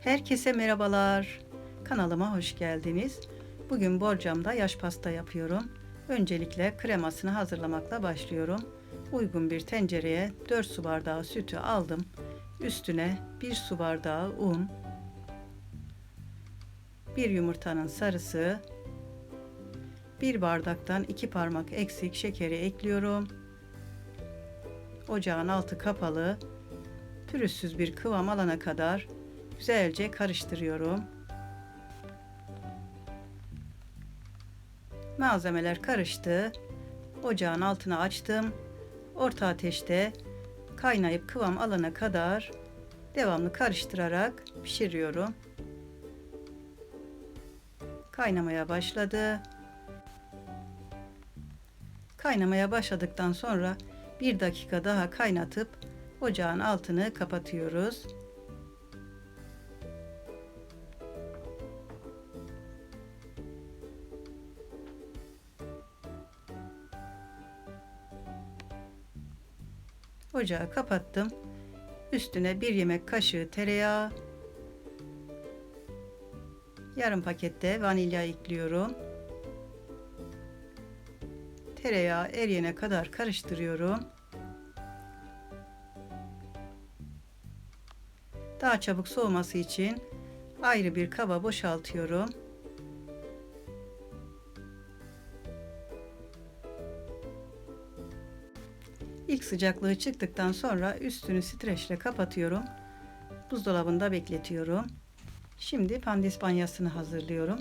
Herkese merhabalar. Kanalıma hoş geldiniz. Bugün borcamda yaş pasta yapıyorum. Öncelikle kremasını hazırlamakla başlıyorum. Uygun bir tencereye 4 su bardağı sütü aldım. Üstüne 1 su bardağı un, 1 yumurtanın sarısı, 1 bardaktan 2 parmak eksik şekeri ekliyorum. Ocağın altı kapalı. Pürüzsüz bir kıvam alana kadar güzelce karıştırıyorum. Malzemeler karıştı. Ocağın altını açtım. Orta ateşte kaynayıp kıvam alana kadar devamlı karıştırarak pişiriyorum. Kaynamaya başladı. Kaynamaya başladıktan sonra bir dakika daha kaynatıp ocağın altını kapatıyoruz. Ocağı kapattım. Üstüne bir yemek kaşığı tereyağı, yarım pakette vanilya ekliyorum. Tereyağı eriyene kadar karıştırıyorum. Daha çabuk soğuması için ayrı bir kaba boşaltıyorum. İlk sıcaklığı çıktıktan sonra üstünü streçle kapatıyorum. Buzdolabında bekletiyorum. Şimdi pandispanyasını hazırlıyorum.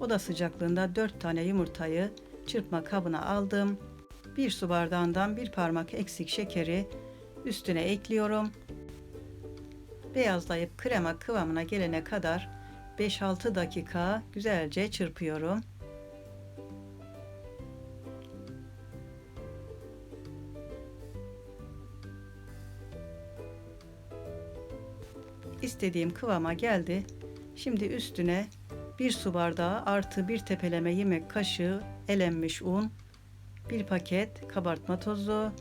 Oda sıcaklığında 4 tane yumurtayı çırpma kabına aldım. 1 su bardağından bir parmak eksik şekeri üstüne ekliyorum. Beyazlayıp krema kıvamına gelene kadar 5-6 dakika güzelce çırpıyorum. İstediğim kıvama geldi. Şimdi üstüne bir su bardağı artı bir tepeleme yemek kaşığı elenmiş un, bir paket kabartma tozu,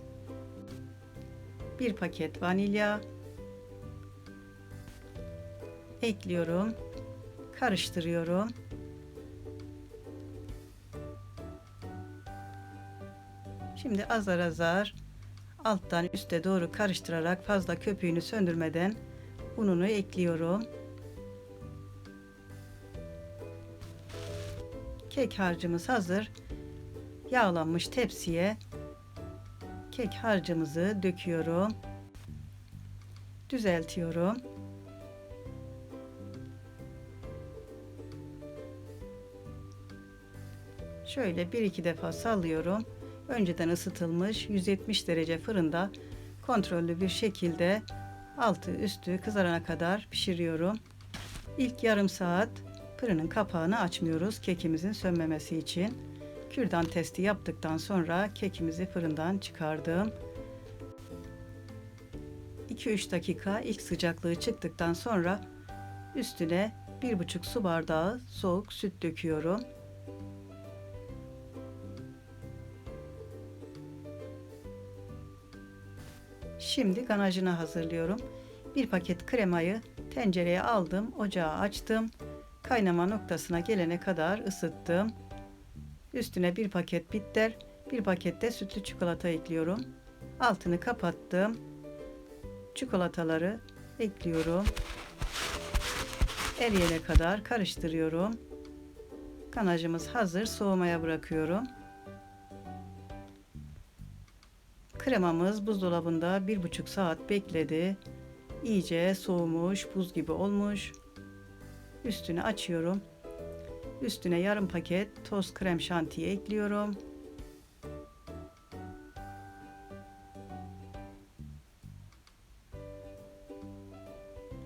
bir paket vanilya ekliyorum. Karıştırıyorum. Şimdi azar azar alttan üste doğru karıştırarak fazla köpüğünü söndürmeden ununu ekliyorum. Kek harcımız hazır. Yağlanmış tepsiye kek harcımızı döküyorum. Düzeltiyorum. Şöyle bir iki defa sallıyorum. Önceden ısıtılmış 170 derece fırında kontrollü bir şekilde altı üstü kızarana kadar pişiriyorum. İlk yarım saat fırının kapağını açmıyoruz kekimizin sönmemesi için. Kürdan testi yaptıktan sonra kekimizi fırından çıkardım. 2-3 dakika ilk sıcaklığı çıktıktan sonra üstüne 1,5 su bardağı soğuk süt döküyorum. Şimdi ganajını hazırlıyorum. Bir paket kremayı tencereye aldım, ocağı açtım. Kaynama noktasına gelene kadar ısıttım. Üstüne bir paket bitter, bir paket de sütlü çikolata ekliyorum. Altını kapattım. Çikolataları ekliyorum. Eriyene kadar karıştırıyorum. Kanajımız hazır. Soğumaya bırakıyorum. Kremamız buzdolabında bir buçuk saat bekledi. İyice soğumuş, buz gibi olmuş. Üstünü açıyorum. Üstüne yarım paket toz krem şantiye ekliyorum.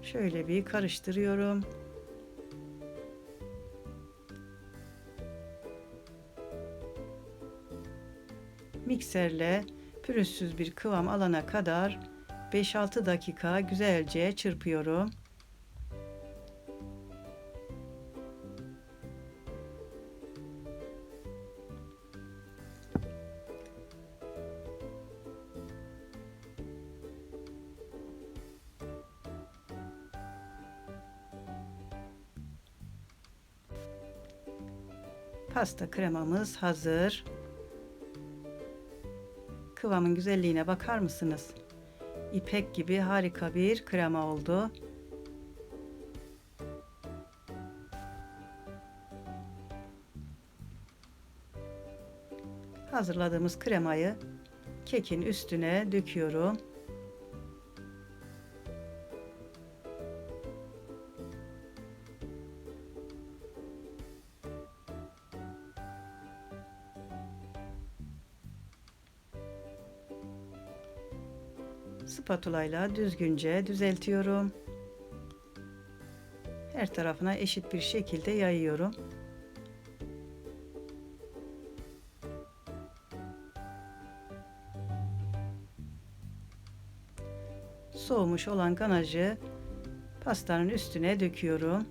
Şöyle bir karıştırıyorum. Mikserle pürüzsüz bir kıvam alana kadar 5-6 dakika güzelce çırpıyorum. Pasta kremamız hazır. Kıvamın güzelliğine bakar mısınız? İpek gibi harika bir krema oldu. Hazırladığımız kremayı kekin üstüne döküyorum. Spatula ile düzgünce düzeltiyorum. Her tarafına eşit bir şekilde yayıyorum. Soğumuş olan ganajı pastanın üstüne döküyorum.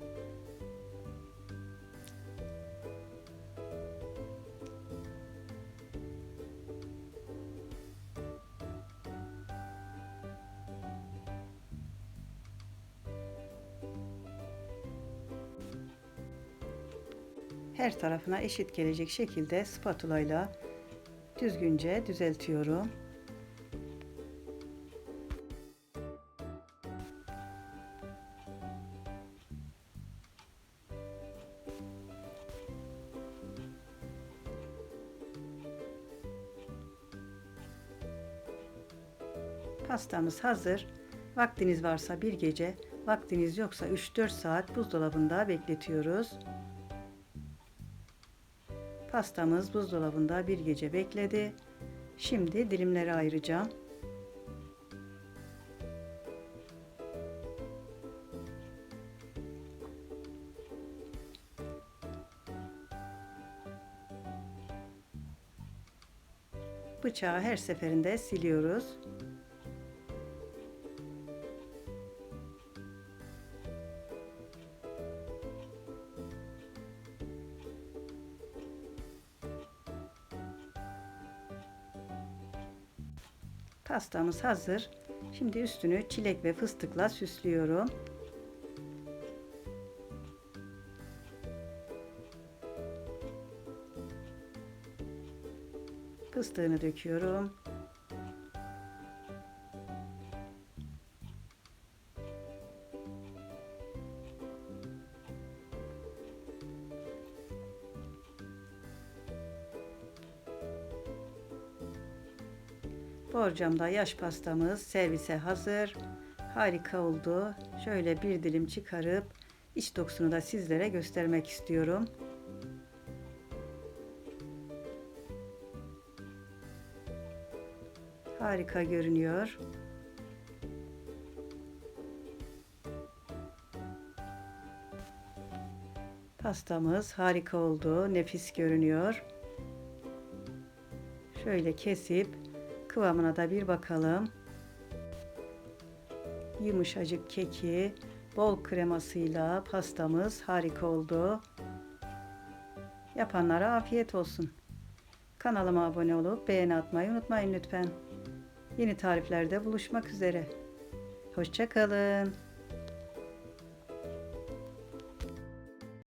Her tarafına eşit gelecek şekilde spatula ile düzgünce düzeltiyorum. Pastamız hazır. Vaktiniz varsa bir gece, vaktiniz yoksa 3-4 saat buzdolabında bekletiyoruz. Pastamız buzdolabında bir gece bekledi. Şimdi dilimlere ayıracağım. Bıçağı her seferinde siliyoruz. Pastamız hazır. Şimdi üstünü çilek ve fıstıkla süslüyorum. Fıstığını döküyorum. Borcamda yaş pastamız servise hazır. Harika oldu. Şöyle bir dilim çıkarıp iç dokusunu da sizlere göstermek istiyorum. Harika görünüyor. Pastamız harika oldu. Nefis görünüyor. Şöyle kesip Kıvamına da bir bakalım. Yumuşacık keki, bol kremasıyla pastamız harika oldu. Yapanlara afiyet olsun. Kanalıma abone olup beğeni atmayı unutmayın lütfen. Yeni tariflerde buluşmak üzere. Hoşçakalın.